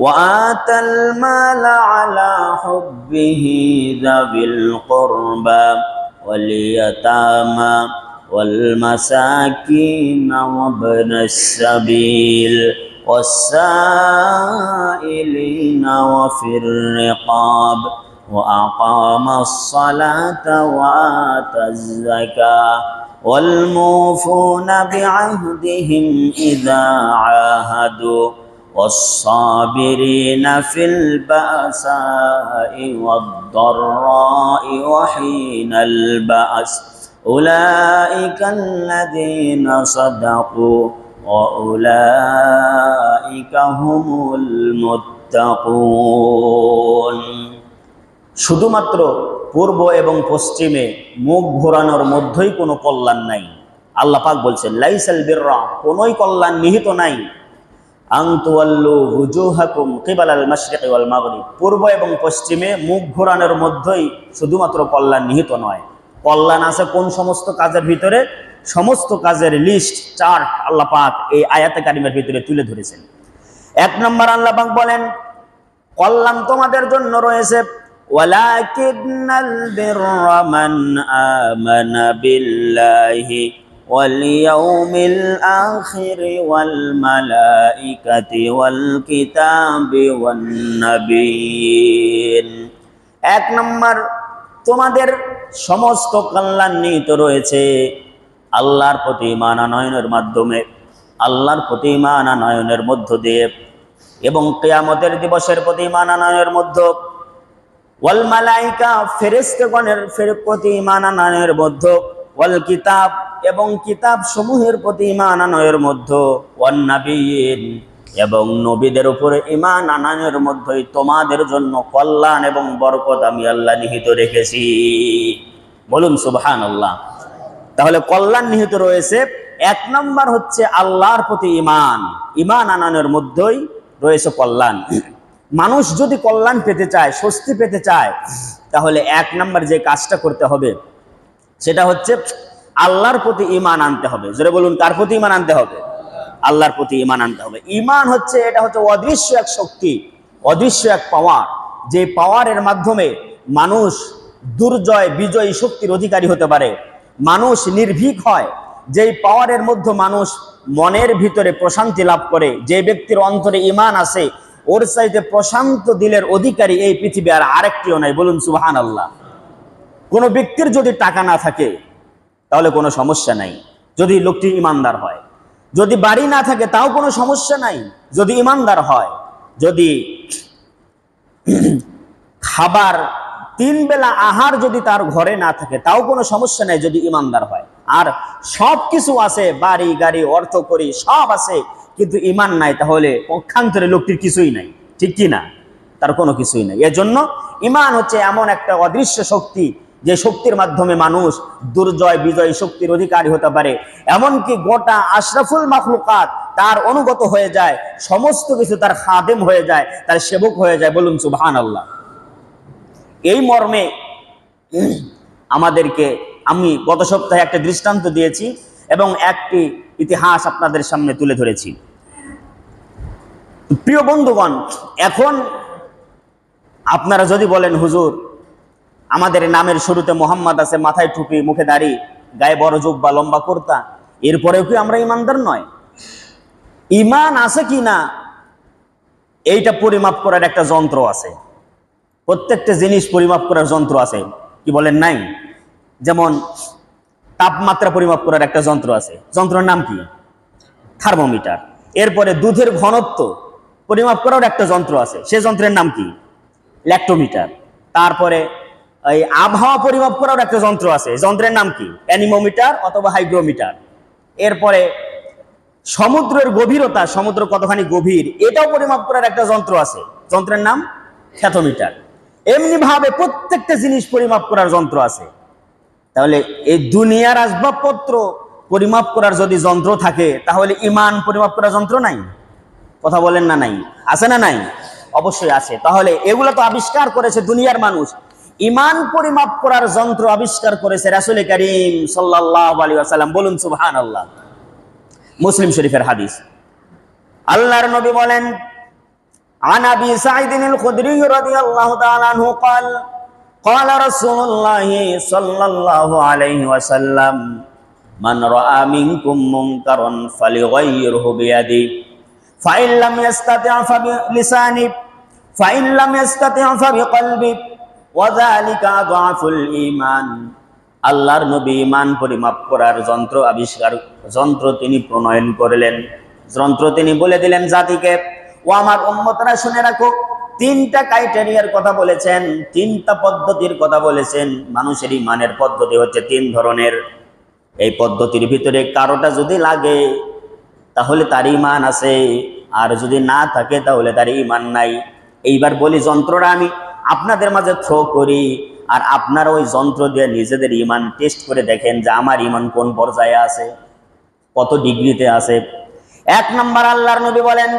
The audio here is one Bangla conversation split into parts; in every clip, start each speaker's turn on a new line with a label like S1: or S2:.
S1: وآتى المال على حبه ذوي القربى واليتامى والمساكين وابن السبيل والسائلين وفي الرقاب وأقام الصلاة وآتى الزكاة والموفون بعهدهم إذا عاهدوا والصابرين في البأساء والضراء وحين البأس أولئك الذين صدقوا وأولئك هم المتقون শুধুমাত্র পূর্ব এবং পশ্চিমে মুখ ঘোরানোর মধ্যেই কোনো কল্যাণ নাই আল্লাহ পাক বলছেন লাইসাল বিররা কোনোই কল্যাণ নিহিত নাই হুজুহাকুম পূর্ব এবং পশ্চিমে মুখ ঘোরানোর মধ্যেই শুধুমাত্র কল্যাণ নিহিত নয়। কল্যাণ আছে কোন সমস্ত কাজের ভিতরে? সমস্ত কাজের লিস্ট চার্ট আল্লাপাক এই আয়াতে কারিমের ভিতরে তুলে ধরেছেন। এক নম্বর আল্লাপাক বলেন, কল্যাণ তোমাদের জন্য রয়েছে, ওয়ালাকিন্নাল বিররা মান আমানা বিল্লাহি واليوم الآخر والملائكة والكتاب والنبيين এক নম্বর তোমাদের সমস্ত কল্যাণ নিহিত রয়েছে আল্লাহর প্রতি ইমান আনয়নের মাধ্যমে আল্লাহর প্রতি ইমান আনয়নের মধ্য দিয়ে এবং কেয়ামতের দিবসের প্রতি ইমান আনয়নের মধ্য ওয়াল মালাইকা ফেরেস্তেগণের ফের প্রতি ইমান আনয়নের মধ্য ওয়াল কিতাব এবং কিতাব সমূহের প্রতি ইমান আনয়ের মধ্য ওয়ান নাবিয়িন এবং নবীদের উপরে ইমান আনানের মধ্যেই তোমাদের জন্য কল্যাণ এবং বরকত আমি আল্লাহ নিহিত রেখেছি। বলুন সুবহান আল্লাহ তাহলে কল্যাণ নিহিত রয়েছে। এক নম্বর হচ্ছে আল্লাহর প্রতি ইমান ইমান আনানোর মধ্যেই রয়েছে কল্যাণ। মানুষ যদি কল্যাণ পেতে চায়, স্বস্তি পেতে চায়, তাহলে এক নম্বর যে কাজটা করতে হবে সেটা হচ্ছে আল্লাহর প্রতি ইমান আনতে হবে। যেটা বলুন, কার প্রতি ইমান আনতে হবে? আল্লাহর প্রতি ইমান আনতে হবে। ইমান হচ্ছে, এটা হচ্ছে অদৃশ্য এক শক্তি, অদৃশ্য এক পাওয়ার যে পাওয়ারের মাধ্যমে মানুষ দুর্জয়, বিজয়ী শক্তির অধিকারী হতে পারে। মানুষ নির্ভীক হয়, যেই পাওয়ারের মধ্যে মানুষ মনের ভিতরে প্রশান্তি লাভ করে, যে ব্যক্তির অন্তরে ইমান আছে ওর চাইতে প্রশান্ত দিলের অধিকারী এই পৃথিবী আর আরেকটিও নাই। বলুন সুবাহান আল্লাহ কোনো ব্যক্তির যদি টাকা না থাকে, তাহলে কোনো সমস্যা নাই, যদি লোকটি ইমানদার হয়। যদি বাড়ি না থাকে, তাও কোনো সমস্যা নাই, যদি ইমানদার হয়। যদি খাবার তিন বেলা আহার যদি তার ঘরে না থাকে, তাও কোনো সমস্যা নেই, যদি ইমানদার হয়। আর সব কিছু আছে, বাড়ি, গাড়ি, অর্থ করি, সব আছে, কিন্তু ইমান নাই, তাহলে পক্ষান্তরে লোকটির কিছুই নাই। ঠিক কি না? তার কোনো কিছুই নাই। এজন্য ইমান হচ্ছে এমন একটা অদৃশ্য শক্তি যে শক্তির মাধ্যমে মানুষ দুর্জয়, বিজয় শক্তির অধিকারী হতে পারে, এমনকি গোটা আশরাফুল মাখলুকাত তার অনুগত হয়ে যায়, সমস্ত কিছু তার খাদেম হয়ে যায়, তার সেবক হয়ে যায়, বলুন সুবহান আল্লাহ এই মর্মে আমাদেরকে আমি গত সপ্তাহে একটা দৃষ্টান্ত দিয়েছি এবং একটি ইতিহাস আপনাদের সামনে তুলে ধরেছি। প্রিয় বন্ধুগণ, এখন আপনারা যদি বলেন, হুজুর আমাদের নামের শুরুতে মোহাম্মদ আছে, মাথায় টুপি, মুখে দাড়ি, গায়ে বড় যোগ বা লম্বা কর্তা। এরপরেও কি আমরা ইমানদার নয়? ইমান আছে কি না? এইটা পরিমাপ করার একটা যন্ত্র আছে। প্রত্যেকটা জিনিস পরিমাপ করার যন্ত্র আছে। কি বলেন নাই? যেমন তাপমাত্রা পরিমাপ করার একটা যন্ত্র আছে। যন্ত্রের নাম কি? থার্মোমিটার। এরপরে দুধের ঘনত্ব পরিমাপ করার একটা যন্ত্র আছে। সে যন্ত্রের নাম কি? ল্যাক্টোমিটার তারপরে এই আবহাওয়া পরিমাপ করার একটা যন্ত্র আছে। যন্ত্রের নাম কি? অ্যানিমোমিটার অথবা হাইগ্রোমিটার। এরপরে সমুদ্রের গভীরতা, সমুদ্র কতখানি গভীর, এটাও পরিমাপ করার একটা যন্ত্র আছে। যন্ত্রের নাম খ্যাথোমিটার এমনি ভাবে প্রত্যেকটা জিনিস পরিমাপ করার যন্ত্র আছে। তাহলে এই দুনিয়ার আসবাবপত্র পরিমাপ করার যদি যন্ত্র থাকে, তাহলে ইমান পরিমাপ করার যন্ত্র নাই? কথা বলেন না নাই? আছে না নাই? অবশ্যই আছে। তাহলে এগুলো তো আবিষ্কার করেছে দুনিয়ার মানুষ। ইমান পরিমাপ করার যন্ত্র আবিষ্কার করেছে রাসুল করিম সাল্লাহ আলী আসাল্লাম বলুন সুবহান আল্লাহ মুসলিম শরীফের হাদিস আল্লাহর নবী বলেন عن ابي سعيد الخدري رضي الله تعالى عنه قال قال رسول الله صلى الله عليه وسلم من راى منكم منكرا فليغيره بيده فان لم يستطع فبلسانه فان لم يستطع فبقلبه ইমান আল্লাহর নবী ইমান পরিমাপ করার যন্ত্র আবিষ্কার, যন্ত্র তিনি প্রণয়ন করলেন। যন্ত্র তিনি বলে দিলেন জাতিকে, ও আমার উম্মতরা, শুনে রাখো, তিনটা ক্রাইটেরিয়ার কথা বলেছেন, তিনটা পদ্ধতির কথা বলেছেন। মানুষের ইমানের পদ্ধতি হচ্ছে তিন ধরনের। এই পদ্ধতির ভিতরে কারোটা যদি লাগে, তাহলে তার ইমান আছে। আর যদি না থাকে, তাহলে তার ইমান নাই। এইবার বলি যন্ত্ররা আমি। আপনাদের মাঝে থ্রো করি আর আপনারা ওই যন্ত্র দিয়ে নিজেদের ইমান টেস্ট করে দেখেন যে আমার ইমান কোন পর্যায়ে আছে, কত ডিগ্রিতে আছে। এক নম্বর আল্লাহর নবী বলেন,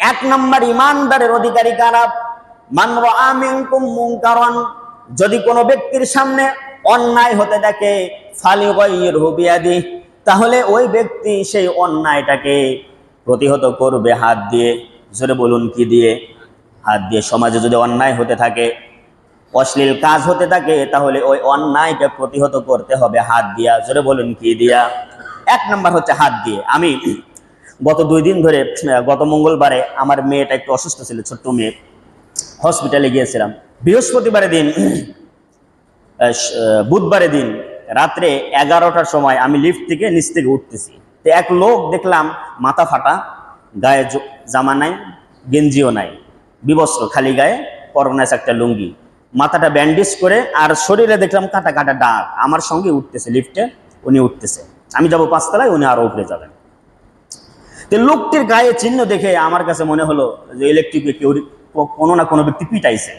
S1: এক নম্বর ইমানদারের অধিকারী কারা? মানর আমিনকুম যদি কোনো ব্যক্তির সামনে অন্যায় হতে দেখে ফালি হুবিয়াদি তাহলে ওই ব্যক্তি সেই অন্যায়টাকে প্রতিহত করবে হাত দিয়ে, জোরে বলুন কি দিয়ে? হাত দিয়ে সমাজে যদি অন্যায় হতে থাকে, অশ্লীল কাজ হতে থাকে, তাহলে ওই অন্যায়কে প্রতিহত করতে হবে। হাত দিয়া, জোরে বলুন কি দিয়া? এক নম্বর হচ্ছে হাত দিয়ে। আমি গত দুই দিন ধরে, গত মঙ্গলবারে আমার মেয়েটা একটু অসুস্থ ছিল, ছোট্ট মেয়ে। হসপিটালে গিয়েছিলাম। বৃহস্পতিবারের দিন বুধবারের দিন রাত্রে এগারোটার সময় আমি লিফট থেকে নিচ থেকে উঠতেছি। তো এক লোক দেখলাম, মাথা ফাটা, গায়ে জামা নাই, গেঞ্জিও নাই। বিবস্ত্র, খালি গায়ে পরনে আছে একটা লুঙ্গি। মাথাটা ব্যান্ডেজ করে আর শরীরে দেখলাম কাটা কাটা ডাক আমার সঙ্গে উঠতেছে লিফটে উনি উঠতেছে। আমি যাব পাঁচতলায়, উনি আরও উপরে যাবেন। তো লোকটির গায়ে চিহ্ন দেখে আমার কাছে মনে হলো যে ইলেকট্রিকে কেউ কোনো না কোনো ব্যক্তি পিটাইছে।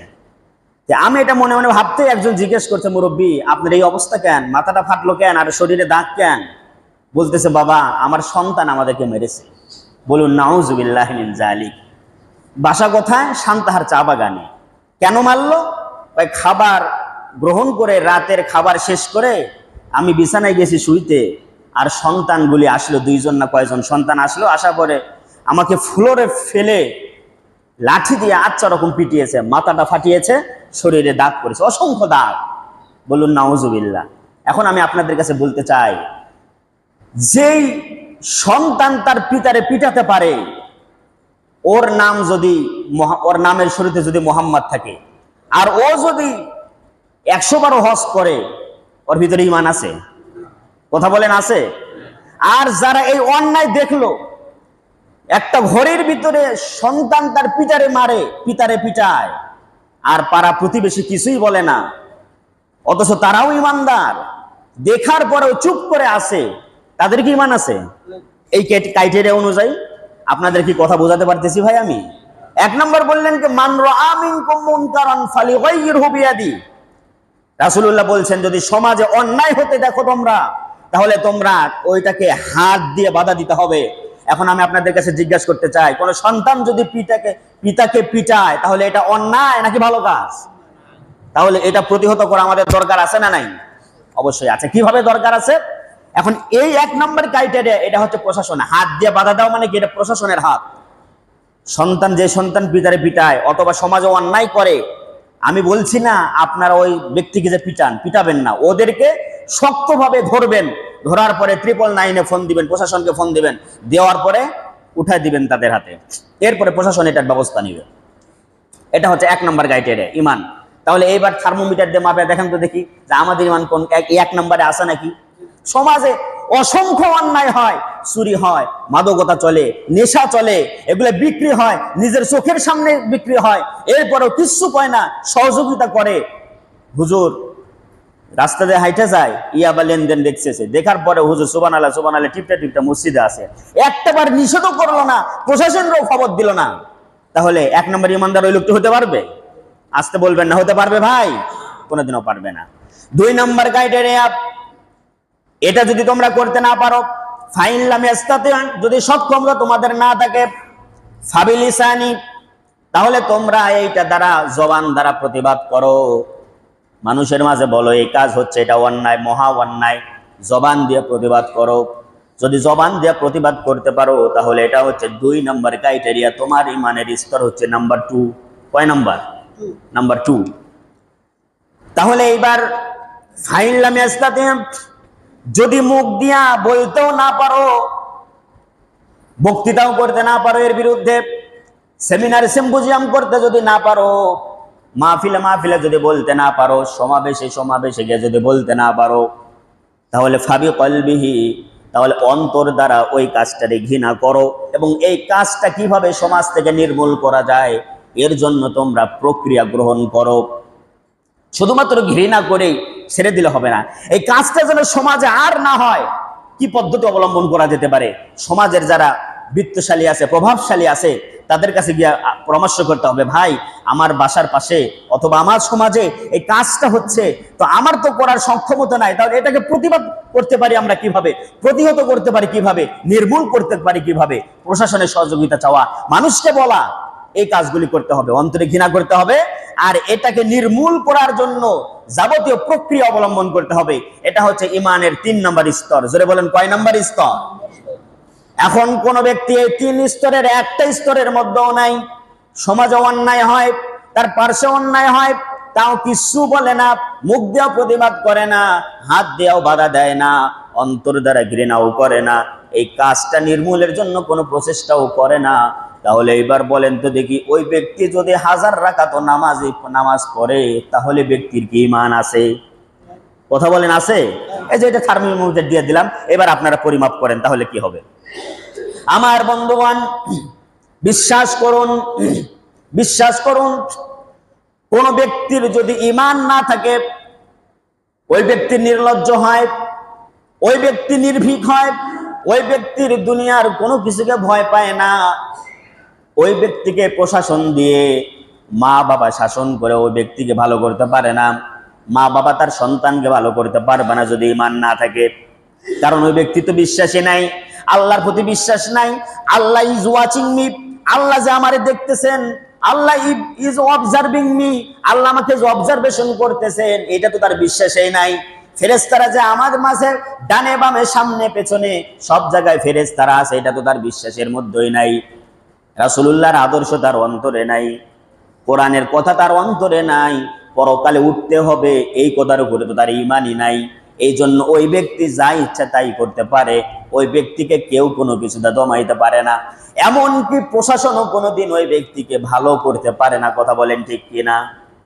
S1: আমি এটা মনে মনে ভাবতে একজন জিজ্ঞেস করছে, মুরব্বী, আপনার এই অবস্থা কেন? মাথাটা ফাটলো কেন? আর শরীরে দাগ কেন? বলতেছে, বাবা, আমার সন্তান আমাদেরকে মেরেছে। বলুন, নাউজুবিল্লাহ জালিক বাসা কোথায়? শান্তাহার চা বাগানে। কেন মারল? ওই খাবার গ্রহণ করে রাতের খাবার শেষ করে আমি বিছানায় গেছি শুইতে, আর সন্তানগুলি আসলো, দুইজন না কয়জন সন্তান আসলো, আসার পরে আমাকে ফ্লোরে ফেলে লাঠি দিয়ে আচ্ছা রকম পিটিয়েছে, মাথাটা ফাটিয়েছে, শরীরে দাগ করেছে অসংখ্য দাগ। বলুন, নাউজুবিল্লাহ। এখন আমি আপনাদের কাছে বলতে চাই, যেই সন্তান তার পিতারে পিটাতে পারে ওর নাম যদি ওর নামের শুরুতে যদি মোহাম্মদ থাকে। আর ও যদি একশো বারো হজ করে, ওর ভিতরে ইমান আছে। কথা বলেন, আছে? আর যারা এই অন্যায় দেখল, একটা ঘরের ভিতরে সন্তান তার পিতারে মারে, পিতারে পিটায়। আর পাড়া প্রতিবেশী কিছুই বলে না। অথচ তারাও ইমানদার দেখার পরেও চুপ করে আসে তাদের কি ইমান আছে? এই ক্রাইটেরিয়া অনুযায়ী আপনাদের কি কথা বোঝাতে পারতেছি ভাই আমি? এক নম্বর বললেন যে মান আমিন কুমুন কারণ ফালি গাইয়িরহু বিয়াদি। রাসূলুল্লাহ বলছেন, যদি সমাজে অন্যায় হতে দেখো তোমরা, তাহলে তোমরা ওইটাকে হাত দিয়ে বাধা দিতে হবে। এখন আমি আপনাদের কাছে জিজ্ঞাসা করতে চাই, কোন সন্তান যদি পিতাকে পিতাকে পিটায়, তাহলে এটা অন্যায় নাকি ভালো কাজ? তাহলে এটা প্রতিহত করা আমাদের দরকার আছে না নাই? অবশ্যই আছে। কীভাবে দরকার আছে? এখন এই এক নম্বর ক্রাইটেরিয়া এটা হচ্ছে প্রশাসন। হাত দিয়ে বাধা দাও মানে কি? এটা প্রশাসনের হাত। সন্তান যে সন্তান পিতারে পিটায়, অথবা সমাজে অন্যায় করে, আমি বলছি না আপনারা ওই ব্যক্তিকে যে পিটান, পিটাবেন না। ওদেরকে শক্তভাবে ধরবেন। ধরার পরে ট্রিপল নাইনে ফোন দিবেন, প্রশাসনকে ফোন দিবেন। দেওয়ার পরে উঠায় দিবেন তাদের হাতে। এরপরে প্রশাসন এটার ব্যবস্থা নিবে। এটা হচ্ছে এক নম্বর ক্রাইটেরিয়া ইমান। তাহলে এইবার থার্মোমিটার দিয়ে মাপে দেখেন তো দেখি, যে আমাদের ইমান কোন এক নম্বরে আসে নাকি? সমাজে অসংখ্য অন্যায় হয়, চুরি হয়, মাদকতা চলে, নেশা চলে, এগুলো বিক্রি হয়, নিজের চোখের সামনে বিক্রি হয়, এরপরেও কিচ্ছু কয় না, সহযোগিতা করে। হুজুর রাস্তা দিয়ে হাইটে যায়, ইয়াবা লেনদেন দেখতেছে, দেখার পরে হুজুর সুবান আল্লাহ সুবান আল্লাহ টিপটা টিপটা মসজিদে আছে। একটাবার নিষেধও করল না প্রশাসনেরও খবর দিল না। তাহলে এক নম্বর ইমানদার ওই লোকটি হতে পারবে? আসতে বলবেন না, হতে পারবে ভাই, কোনোদিনও পারবে না। দুই নম্বর ক্রাইটেরিয়া এটা যদি তোমরা করতে না পারো, ফাইন লামিয়াস্তাতে যদি সক্ষমতা তোমাদের না থাকে, ফাবিলিসানি, তাহলে তোমরা এইটা দ্বারা জবান দ্বারা প্রতিবাদ করো। মানুষের মাঝে বলো, এই কাজ হচ্ছে, এটা অন্যায়, মহা অন্যায়, জবান দিয়ে প্রতিবাদ করো। যদি জবান দিয়ে প্রতিবাদ করতে পারো, তাহলে এটা হচ্ছে দুই নম্বর ক্রাইটেরিয়া, তোমার ইমানের স্তর হচ্ছে নাম্বার টু। কয় নাম্বার? Number two. তাহলে এইবার ফাইন লামিয়াস্তাতে যদি মুখ দিয়া বলতেও না পারো, বক্তৃতাও করতে না পারো এর বিরুদ্ধে সেমিনার সিম্পোজিয়াম করতে যদি না পারো, মাহফিলে মাহফিলে যদি বলতে না পারো, সমাবেশে সমাবেশে গিয়ে যদি বলতে না পারো, তাহলে ফাবি কলবিহি, তাহলে অন্তর দ্বারা ওই কাজটারে ঘৃণা করো এবং এই কাজটা কীভাবে সমাজ থেকে নির্মূল করা যায়, এর জন্য তোমরা প্রক্রিয়া গ্রহণ করো। শুধুমাত্র ঘৃণা করেই ছেড়ে দিলে হবে না। এই কাজটা যেন সমাজে আর না হয়, কি পদ্ধতি অবলম্বন করা যেতে পারে? সমাজের যারা বৃত্তশালী আছে, প্রভাবশালী আছে, তাদের কাছে গিয়ে পরামর্শ করতে হবে, ভাই, আমার বাসার পাশে অথবা আমার সমাজে এই কাজটা হচ্ছে, তো আমার তো করার সক্ষমতা নাই, তাহলে এটাকে প্রতিবাদ করতে পারি আমরা কীভাবে? প্রতিহত করতে পারি কীভাবে? নির্মূল করতে পারি কীভাবে? প্রশাসনের সহযোগিতা চাওয়া, মানুষকে বলা এই কাজগুলি করতে হবে, অন্তরে ঘৃণা করতে হবে আর এটাকে নির্মূল করার জন্য যাবতীয় প্রক্রিয়া অবলম্বন করতে হবে। এটা হচ্ছে ইমানের তিন নম্বর স্তর। জোরে বলেন, কয় নম্বর স্তর? এখন কোন ব্যক্তি এই তিন স্তরের, একটা স্তরের মধ্যেও নাই সমাজে অন্যায় হয়, তার পার্শ্বে অন্যায় হয়, তাও কিছু বলে না, মুখ দিয়েও প্রতিবাদ করে না, হাত দিয়েও বাধা দেয় না, অন্তর দ্বারা ঘৃণাও করে না, এই কাজটা নির্মূলের জন্য কোনো প্রচেষ্টাও করে না। তাহলে এবার বলেন তো দেখি, ওই ব্যক্তি যদি হাজার রাকাত নামাজ নামাজ পড়ে, তাহলে ব্যক্তির কি ইমান আছে? কথা বলেন, আছে? এই যে এটা থার্মোমিটার দিয়ে দিলাম, এবার আপনারা পরিমাপ করেন, তাহলে কি হবে? আমার বন্ধুগণ, বিশ্বাস করুন বিশ্বাস করুন, কোন ব্যক্তির যদি ইমান না থাকে, ওই ব্যক্তি নির্লজ্জ হয়, ওই ব্যক্তি নির্ভীক হয়, ওই ব্যক্তির দুনিয়ার কোনো কিছুকে ভয় পায় না। ওই ব্যক্তিকে প্রশাসন দিয়ে মা বাবা শাসন করে ওই ব্যক্তিকে ভালো করতে পারে না, মা বাবা তার সন্তানকে ভালো করতে পারবে না যদি ইমান না থাকে। কারণ ওই ব্যক্তি তো বিশ্বাসী নাই, আল্লাহর প্রতি বিশ্বাস নাই, আল্লাহ ইজ ওয়াচিং মি আল্লাহ যে আমারে দেখতেছেন, আল্লাহ ইজ অবজার্ভিং মি আল্লাহ আমাকে যে অবজারভেশন করতেছেন, এটা তো তার বিশ্বাসেই নাই। ফেরেস্তারা যে আমাদের মাঝে ডানে বামে সামনে পেছনে সব জায়গায় ফেরেস্তারা আছে, এটা তো তার বিশ্বাসের মধ্যেই নাই। রাসূলুল্লাহর আদর্শ তার অন্তরে নাই, কোরআনের কথা তার অন্তরে নাই, পরকালে উঠতে হবে, এই কথার উপরে তো তার ইমানই নাই। এই জন্য ওই ব্যক্তি যা ইচ্ছা তাই করতে পারে, ওই ব্যক্তিকে কেউ কোনো কিছুতে দমাইতে পারে না। এমনকি প্রশাসনও কোনোদিন ওই ব্যক্তিকে ভালো করতে পারে না, কথা বলেন ঠিক কিনা?